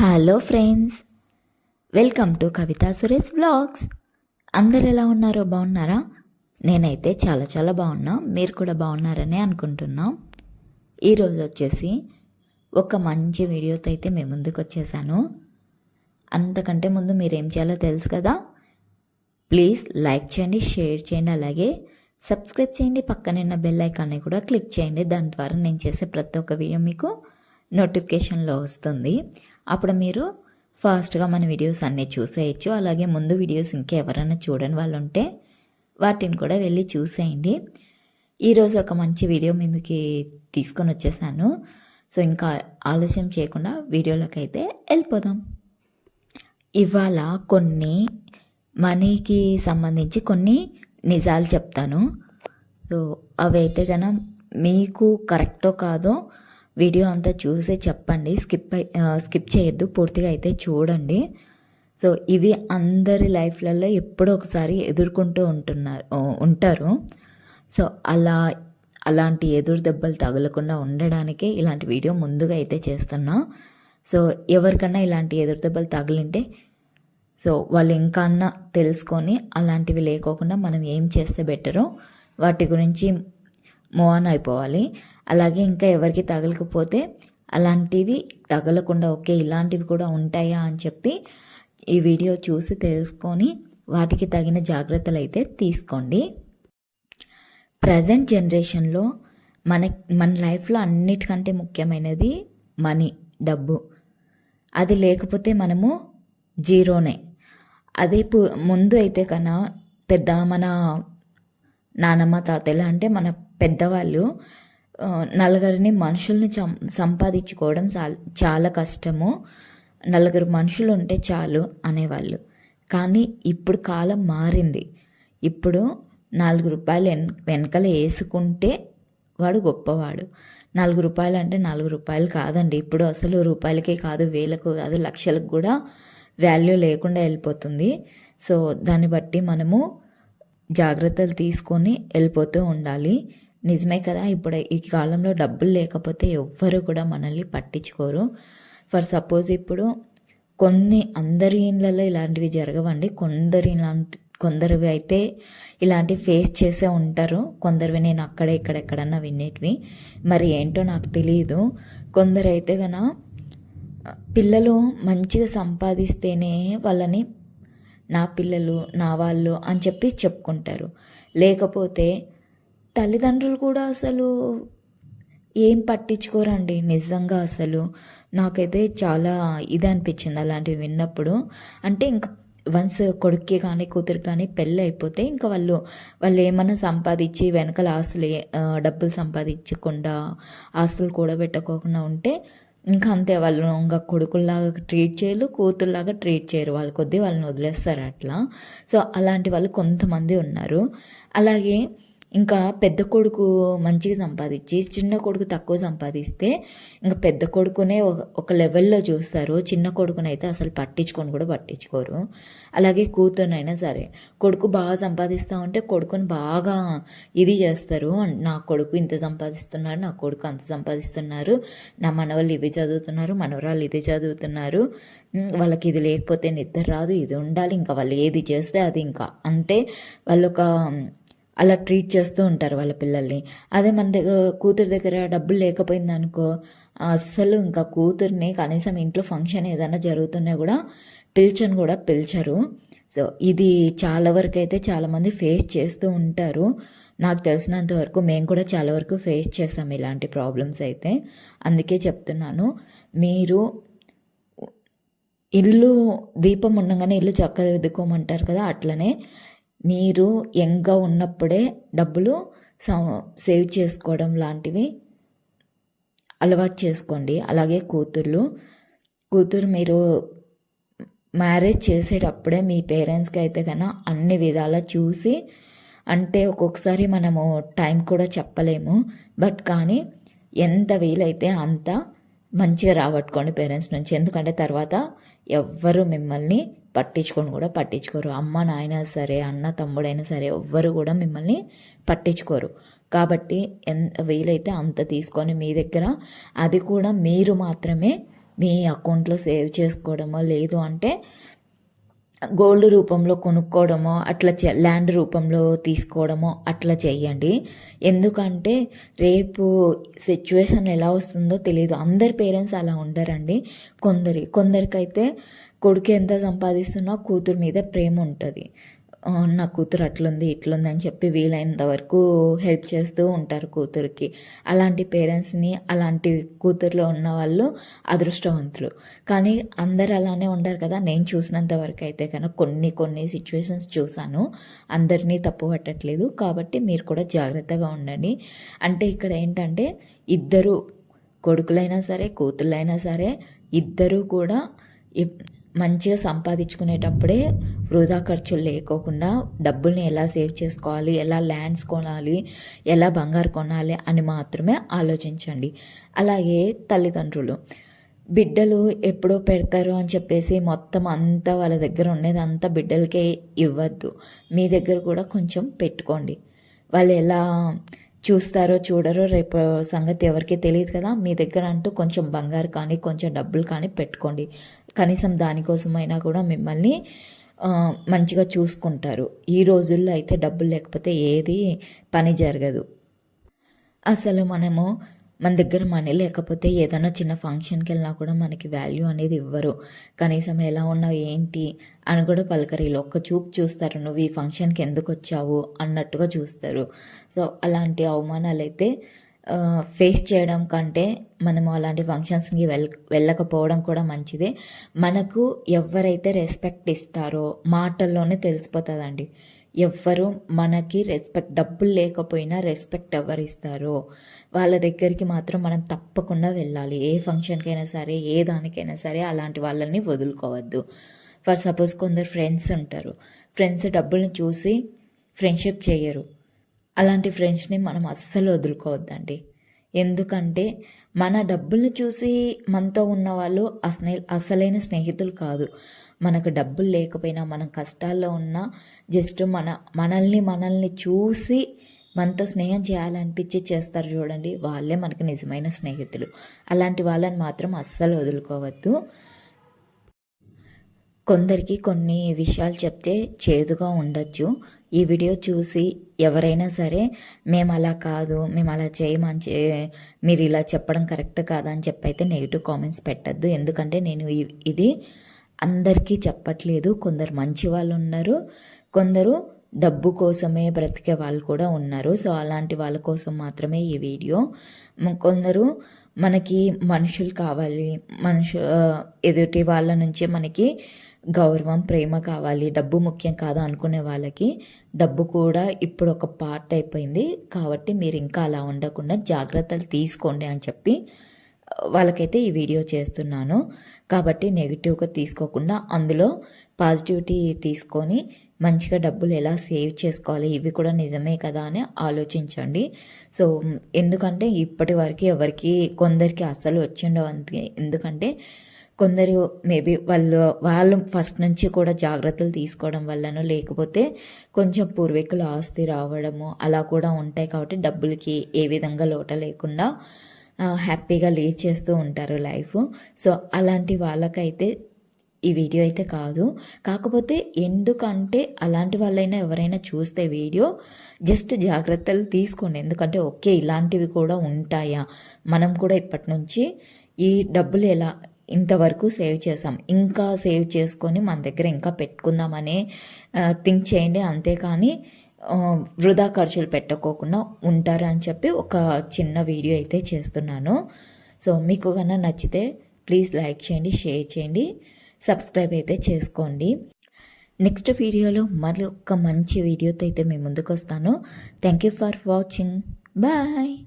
Hello friends welcome to Kavitha Suresh blogs అందరు ఎలా ఉన్నారో బాగున్నారా? నేనైతే చాలా చాలా బాగున్నా. మీరు కూడా బాగున్నారనే అనుకుంటున్నాం. ఈరోజు వచ్చేసి ఒక మంచి వీడియోతో అయితే మేము ముందుకు వచ్చేసాను. అంతకంటే ముందు మీరు ఏం చేయాలో తెలుసు కదా? ప్లీజ్ లైక్ చేయండి షేర్ చేయండి అలాగే సబ్స్క్రైబ్ చేయండి. పక్కనున్న బెల్ ఐకాన్ని కూడా క్లిక్ చేయండి. దాని ద్వారా నేను చేసే ప్రతి ఒక్క వీడియో మీకు నోటిఫికేషన్లో వస్తుంది. అప్పుడు మీరు ఫాస్ట్గా మన వీడియోస్ అన్నీ చూసేయచ్చు. అలాగే ముందు వీడియోస్ ఇంకా ఎవరైనా చూడని వాళ్ళు ఉంటే వాటిని కూడా వెళ్ళి చూసేయండి. ఈరోజు ఒక మంచి వీడియో మీదకి తీసుకొని వచ్చేసాను. సో ఇంకా ఆలస్యం చేయకుండా వీడియోలోకి అయితే వెళ్ళిపోదాం. ఇవాళ కొన్ని మనీకి సంబంధించి కొన్ని నిజాలు చెప్తాను. సో అవి అయితే కనుక మీకు కరెక్టో కాదో వీడియో అంతా చూసి చెప్పండి. స్కిప్ అయి స్కిప్ చేయొద్దు. పూర్తిగా అయితే చూడండి. సో ఇవి అందరి లైఫ్లలో ఎప్పుడో ఒకసారి ఎదుర్కొంటూ ఉంటున్నారు ఉంటారు. సో అలా అలాంటి ఎదురు దెబ్బలు తగలకుండా ఉండడానికే ఇలాంటి వీడియో ముందుగా అయితే చేస్తున్నా. సో ఎవరికన్నా ఇలాంటి ఎదురు దెబ్బలు తగిలింటే సో వాళ్ళు ఇంకా అన్నా తెలుసుకొని అలాంటివి లేకోకుండా మనం ఏం చేస్తే బెటరో వాటి గురించి మూవ్ ఆన్ అయిపోవాలి. అలాగే ఇంకా ఎవరికి తగలకపోతే అలాంటివి తగలకుండా ఓకే ఇలాంటివి కూడా ఉంటాయా అని చెప్పి ఈ వీడియో చూసి తెలుసుకొని వాటికి తగిన జాగ్రత్తలు అయితే తీసుకోండి. ప్రజెంట్ జనరేషన్లో మన మన లైఫ్లో అన్నిటికంటే ముఖ్యమైనది మనీ డబ్బు. అది లేకపోతే మనము జీరోనే. అదే పు- ముందు అయితే కన్నా పెద్ద మన నానమ్మ తాతయ్యలు అంటే మన పెద్దవాళ్ళు నలుగురిని మనుషుల్ని చం సంపాదించుకోవడం చాలా చాలా కష్టము. నలుగురు మనుషులు ఉంటే చాలు అనేవాళ్ళు. కానీ ఇప్పుడు కాలం మారింది. ఇప్పుడు నాలుగు రూపాయలు వెన్ వెనకాల వేసుకుంటే వాడు గొప్పవాడు. నాలుగు రూపాయలు అంటే నాలుగు రూపాయలు కాదండి. ఇప్పుడు అసలు రూపాయలకే కాదు వేలకు కాదు లక్షలకు కూడా వాల్యూ లేకుండా వెళ్ళిపోతుంది. సో దాన్ని బట్టి మనము జాగ్రత్తలు తీసుకొని వెళ్ళిపోతూ ఉండాలి. నిజమే కదా? ఇప్పుడు ఈ కాలంలో డబ్బులు లేకపోతే ఎవ్వరు కూడా మనల్ని పట్టించుకోరు. ఫర్ సపోజ్ ఇప్పుడు కొన్ని అందరి ఇళ్ళలో ఇలాంటివి జరగవండి. కొందరు ఇలాంటి కొందరివి అయితే ఇలాంటివి ఫేస్ చేసే ఉంటారు. కొందరివి నేను అక్కడ ఇక్కడ ఎక్కడన్నా వినేటివి. మరి ఏంటో నాకు తెలియదు కొందరు అయితే గన పిల్లలు మంచిగా సంపాదిస్తేనే వాళ్ళని నా పిల్లలు నా వాళ్ళు అని చెప్పి చెప్పుకుంటారు. లేకపోతే తల్లిదండ్రులు కూడా అసలు ఏం పట్టించుకోరండి నిజంగా అసలు. నాకైతే చాలా ఇది అనిపించింది అలాంటివి విన్నప్పుడు. అంటే ఇంకా వన్స్ కొడుక్కి కానీ కూతురు కానీ పెళ్ళి అయిపోతే ఇంకా వాళ్ళు వాళ్ళు ఏమైనా సంపాదించి వెనకాల ఆస్తులు డబ్బులు సంపాదించకుండా ఆస్తులు కూడబెట్టుకోకుండా ఉంటే ఇంకా అంతే వాళ్ళు ఇంకా కొడుకుల్లాగా ట్రీట్ చేయరు కూతుర్లాగా ట్రీట్ చేయరు. వాళ్ళ కొద్దీ వాళ్ళని వదిలేస్తారు అట్లా. సో అలాంటి వాళ్ళు కొంతమంది ఉన్నారు. అలాగే ఇంకా పెద్ద కొడుకు మంచిగా సంపాదించి చిన్న కొడుకు తక్కువ సంపాదిస్తే ఇంకా పెద్ద కొడుకునే ఒక- ఒక లెవెల్లో చూస్తారు. చిన్న కొడుకునైతే అసలు పట్టించుకొని కూడా పట్టించుకోరు. అలాగే కూతురునైనా సరే. కొడుకు బాగా సంపాదిస్తూ ఉంటే కొడుకుని బాగా ఇది చేస్తారు. నా కొడుకు ఇంత సంపాదిస్తున్నారు నా కొడుకు అంత సంపాదిస్తున్నారు నా మనవాళ్ళు ఇవి చదువుతున్నారు మనవరాళ్ళు ఇది చదువుతున్నారు. వాళ్ళకి ఇది లేకపోతే నిద్ర రాదు ఇది ఉండాలి ఇంకా వాళ్ళు ఏది చేస్తే అది ఇంకా. అంటే వాళ్ళు ఒక అలా ట్రీట్ చేస్తూ ఉంటారు వాళ్ళ పిల్లల్ని. అదే మన దగ్గర కూతురు దగ్గర డబ్బులు లేకపోయింది అనుకో అస్సలు ఇంకా కూతుర్ని కనీసం ఇంట్లో ఫంక్షన్ ఏదైనా జరుగుతున్నా కూడా పిలిచని కూడా పిలిచరు. సో ఇది చాలా వరకు అయితే చాలామంది ఫేస్ చేస్తూ ఉంటారు. నాకు తెలిసినంత వరకు మేము కూడా చాలా వరకు ఫేస్ చేసాం ఇలాంటి ప్రాబ్లమ్స్ అయితే. అందుకే చెప్తున్నాను మీరు ఇల్లు దీపం ఉండగానే ఇల్లు చక్కగా దిద్దుకోమంటారు కదా అట్లనే మీరు యంగ్గా ఉన్నప్పుడే డబ్బులు సేవ్ చేసుకోవడం లాంటివి అలవాటు చేసుకోండి. అలాగే కూతుర్లు. కూతురు మీరు మ్యారేజ్ చేసేటప్పుడే మీ పేరెంట్స్కి అయితే కన్నా అన్ని విధాలా చూసి అంటే ఒక్కొక్కసారి మనము టైం కూడా చెప్పలేము. బట్ కానీ ఎంత వీలైతే అంత మంచిగా రాబట్టుకోండి పేరెంట్స్ నుంచి. ఎందుకంటే తర్వాత ఎవ్వరు మిమ్మల్ని పట్టించుకొని కూడా పట్టించుకోరు. అమ్మ నాయన సరే అన్న తమ్ముడైనా సరే ఎవ్వరు కూడా మిమ్మల్ని పట్టించుకోరు. కాబట్టి ఎంత వీలైతే అంత తీసుకొని మీ దగ్గర అది కూడా మీరు మాత్రమే మీ అకౌంట్లో సేవ్ చేసుకోవడమో లేదు అంటే గోల్డ్ రూపంలో కొనుక్కోవడమో అట్లా ల్యాండ్ రూపంలో తీసుకోవడమో అట్లా చేయండి ఎందుకంటే రేపు సిచ్యువేషన్ ఎలా వస్తుందో తెలియదు అందరి పేరెంట్స్ అలా ఉండరండి. కొందరి కొందరికైతే కొడుకు ఎంత సంపాదిస్తున్నా కూతురు మీద ప్రేమ ఉంటుంది. నా కూతురు అట్లుంది ఇట్లుంది అని చెప్పి వీలైనంత వరకు హెల్ప్ చేస్తూ ఉంటారు కూతురికి. అలాంటి పేరెంట్స్ని అలాంటి కూతురులో ఉన్న వాళ్ళు అదృష్టవంతులు. కానీ అందరు అలానే ఉండరు కదా. నేను చూసినంత వరకు అయితే కనుక కొన్ని కొన్ని సిచ్యువేషన్స్ చూశాను అందరినీ తప్పు పట్టట్లేదు. కాబట్టి మీరు కూడా జాగ్రత్తగా ఉండండి. అంటే ఇక్కడ ఏంటంటే ఇద్దరు కొడుకులైనా సరే కూతుళ్ళైనా సరే ఇద్దరూ కూడా మంచిగా సంపాదించుకునేటప్పుడే వృధా ఖర్చులు లేకోకుండా డబ్బుల్ని ఎలా సేవ్ చేసుకోవాలి ఎలా ల్యాండ్స్ కొనాలి ఎలా బంగారు కొనాలి అని మాత్రమే ఆలోచించండి. అలాగే తల్లిదండ్రులు బిడ్డలు ఎప్పుడో పెడతారు అని చెప్పేసి మొత్తం అంతా వాళ్ళ దగ్గర ఉండేది అంతా బిడ్డలకే ఇవ్వద్దు. మీ దగ్గర కూడా కొంచెం పెట్టుకోండి. వాళ్ళు ఎలా చూస్తారో చూడరో రేపు సంగతి ఎవరికి తెలియదు కదా. మీ దగ్గర అంటూ కొంచెం బంగారు కానీ కొంచెం డబ్బులు కానీ పెట్టుకోండి. కనీసం దానికోసమైనా కూడా మిమ్మల్ని మంచిగా చూసుకుంటారు. ఈ రోజుల్లో అయితే డబ్బులు లేకపోతే ఏది పని జరగదు. అసలు మనము మన దగ్గర మనీ లేకపోతే ఏదైనా చిన్న ఫంక్షన్కి వెళ్ళినా కూడా మనకి వాల్యూ అనేది ఇవ్వరు. కనీసం ఎలా ఉన్నావు ఏంటి అని కూడా పలకరీలు ఒక్క చూపు చూస్తారు. నువ్వు ఈ ఫంక్షన్కి ఎందుకు వచ్చావు అన్నట్టుగా చూస్తారు. సో అలాంటి అవమానాలు అయితే ఫేస్ చేయడం కంటే మనం అలాంటి ఫంక్షన్స్కి వెల్ వెళ్ళకపోవడం కూడా మంచిదే. మనకు ఎవరైతే రెస్పెక్ట్ ఇస్తారో మాటల్లోనే తెలిసిపోతుందండి. ఎవ్వరు మనకి రెస్పెక్ట్ డబ్బులు లేకపోయినా రెస్పెక్ట్ ఎవరు ఇస్తారో వాళ్ళ దగ్గరికి మాత్రం మనం తప్పకుండా వెళ్ళాలి. ఏ ఫంక్షన్కైనా సరే ఏ దానికైనా సరే అలాంటి వాళ్ళని వదులుకోవద్దు. ఫర్ సపోజ్ కొందరు ఫ్రెండ్స్ ఉంటారు. ఫ్రెండ్స్ డబ్బుల్ని చూసి ఫ్రెండ్షిప్ చేయరు. అలాంటి ఫ్రెండ్స్ని మనం అస్సలు వదులుకోవద్దండి. ఎందుకంటే మన డబ్బుల్ని చూసి మనతో ఉన్న వాళ్ళు అసలు అసలైన స్నేహితులు కాదు. మనకు డబ్బులు లేకపోయినా మనం కష్టాల్లో ఉన్నా జస్ట్ మన మనల్ని మనల్ని చూసి మనతో స్నేహం చేయాలనిపించి చేస్తారు చూడండి. వాళ్ళే మనకు నిజమైన స్నేహితులు. అలాంటి వాళ్ళని మాత్రం అస్సలు వదులుకోవద్దు. కొందరికి కొన్ని విషయాలు చెప్తే చేదుగా ఉండొచ్చు. ఈ వీడియో చూసి ఎవరైనా సరే మేము అలా కాదు మేము అలా చేయమని మీరు ఇలా చెప్పడం కరెక్ట్ కాదని చెప్పి అయితే నెగిటివ్ కామెంట్స్ పెట్టద్దు. ఎందుకంటే నేను ఇది అందరికీ చెప్పట్లేదు. కొందరు మంచి వాళ్ళు ఉన్నారు. కొందరు డబ్బు కోసమే బ్రతికే వాళ్ళు కూడా ఉన్నారు. సో అలాంటి వాళ్ళ కోసం మాత్రమే ఈ వీడియో. కొందరు మనకి మనుషులు కావాలి. మనుషు ఎదుటి వాళ్ళ నుంచే మనకి గౌరవం ప్రేమ కావాలి. డబ్బు ముఖ్యం కాదు అనుకునే వాళ్ళకి డబ్బు కూడా ఇప్పుడు ఒక పార్ట్ అయిపోయింది. కాబట్టి మీరు ఇంకా అలా ఉండకుండా జాగ్రత్తలు తీసుకోండి అని చెప్పి వాళ్ళకైతే ఈ వీడియో చేస్తున్నాను. కాబట్టి నెగిటివ్గా తీసుకోకుండా అందులో పాజిటివిటీ తీసుకొని మంచిగా డబ్బులు ఎలా సేవ్ చేసుకోవాలి ఇవి కూడా నిజమే కదా అని ఆలోచించండి. సో ఎందుకంటే ఇప్పటి వరకు ఎవరికి కొందరికి అసలు వచ్చిండవు ఎందుకంటే కొందరు మేబీ వాళ్ళు వాళ్ళు ఫస్ట్ నుంచి కూడా జాగ్రత్తలు తీసుకోవడం వల్లనో లేకపోతే కొంచెం పూర్వీకులు ఆస్తి రావడము అలా కూడా ఉంటాయి కాబట్టి డబ్బులకి ఏ విధంగా లోట లేకుండా హ్యాపీగా లీడ్ చేస్తూ ఉంటారు లైఫ్. సో అలాంటి వాళ్ళకైతే ఈ వీడియో అయితే కాదు. కాకపోతే ఎందుకంటే అలాంటి వాళ్ళైనా ఎవరైనా చూస్తే వీడియో జస్ట్ జాగ్రత్తలు తీసుకోండి. ఎందుకంటే ఓకే ఇలాంటివి కూడా ఉంటాయా? మనం కూడా ఇప్పటి నుంచి ఈ డబ్బులు ఎలా ఇంతవరకు సేవ్ చేసాం ఇంకా సేవ్ చేసుకొని మన దగ్గర ఇంకా పెట్టుకుందామనే థింక్ చేయండి అంతేకాని వృధా ఖర్చులు పెట్టుకోకుండా ఉంటారు అని చెప్పి ఒక చిన్న వీడియో అయితే చేస్తున్నాను. సో మీకు కన్నా నచ్చితే ప్లీజ్ లైక్ చేయండి షేర్ చేయండి సబ్స్క్రైబ్ అయితే చేసుకోండి. నెక్స్ట్ వీడియోలో మళ్ళీ ఒక మంచి వీడియోతో అయితే మేము ముందుకు వస్తాను. Thank you for watching bye